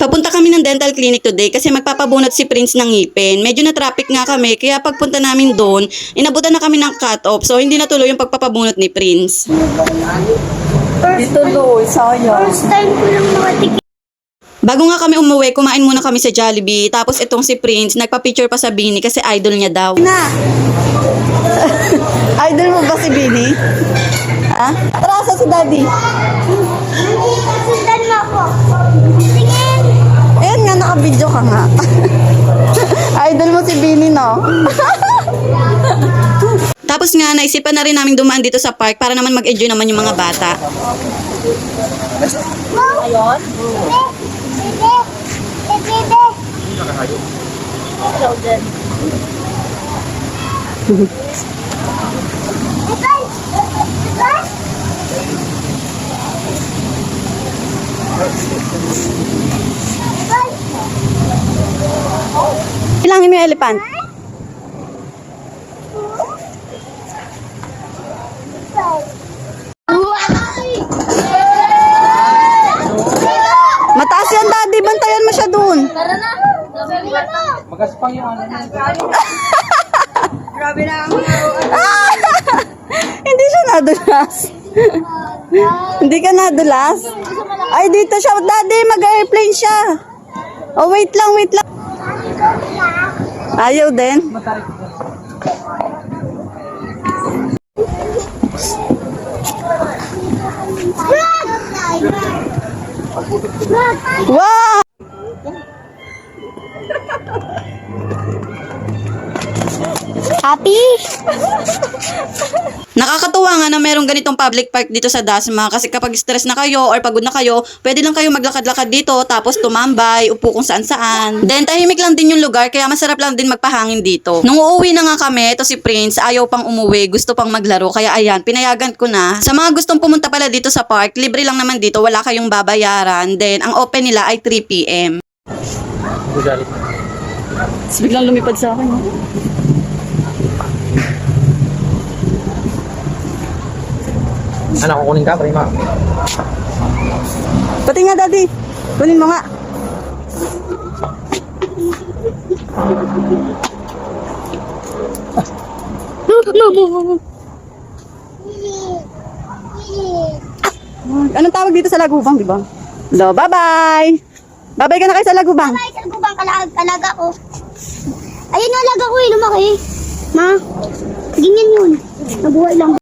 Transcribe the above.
Papunta kami ng dental clinic today kasi magpapabunot si Prince ng ngipin. Medyo na traffic nga kami kaya pagpunta namin doon, inabutan na kami ng cut-off so hindi natuloy yung pagpapabunot ni Prince. Dito Loy, sayang. First time ko lang makatikip. Bago nga kami umuwi, kumain muna kami sa Jollibee. Tapos itong si Prince, nagpa-picture pa sa Bini kasi idol niya daw. Na! Idol mo ba si Bini? Ha? Tara, sa si Daddy. Sundan mo ako. Tingin. Ayan nga, naka-video ka nga. Idol mo si Bini, no? Tapos nga, naisipan na rin namin dumaan dito sa park para naman mag-enjoy naman yung mga bata. Ayun? Hello Ilangin mo yung elephant. Mataas yan, Daddy. Bantayan mo siya dun. Tara na. Na. Magaspang yung ano niya. Ah! Hindi siya nadulas. Hindi ka nadulas? Ay, dito siya. Daddy, mag-airplane siya. Oh, wait lang, wait lang. Ayaw din. Wow! Happy? Nakakatuwa nga na merong ganitong public park dito sa Dasma kasi kapag stress na kayo or pagod na kayo, pwede lang kayo maglakad-lakad dito tapos tumambay, upo kung saan-saan. Then tahimik lang din yung lugar kaya masarap lang din magpahangin dito. Nung uuwi na nga kami, ito si Prince, ayaw pang umuwi, gusto pang maglaro kaya ayan, pinayagan ko na. Sa mga gustong pumunta pala dito sa park, libre lang naman dito, wala kayong babayaran. Then ang open nila ay 3 p.m. Biglang lumipad sa akin. Anak, kukunin ka, prima. Pati nga, Daddy. Kunin mo nga. Anong tawag dito sa lagubang, di ba? Lo, bye-bye! Bye-bye ka na kayo sa lagubang. Ay, saan ko bang kalag alaga ko? Ayun yung alaga ko eh, lumaki. Ma, ganyan yun. Nabuhay lang.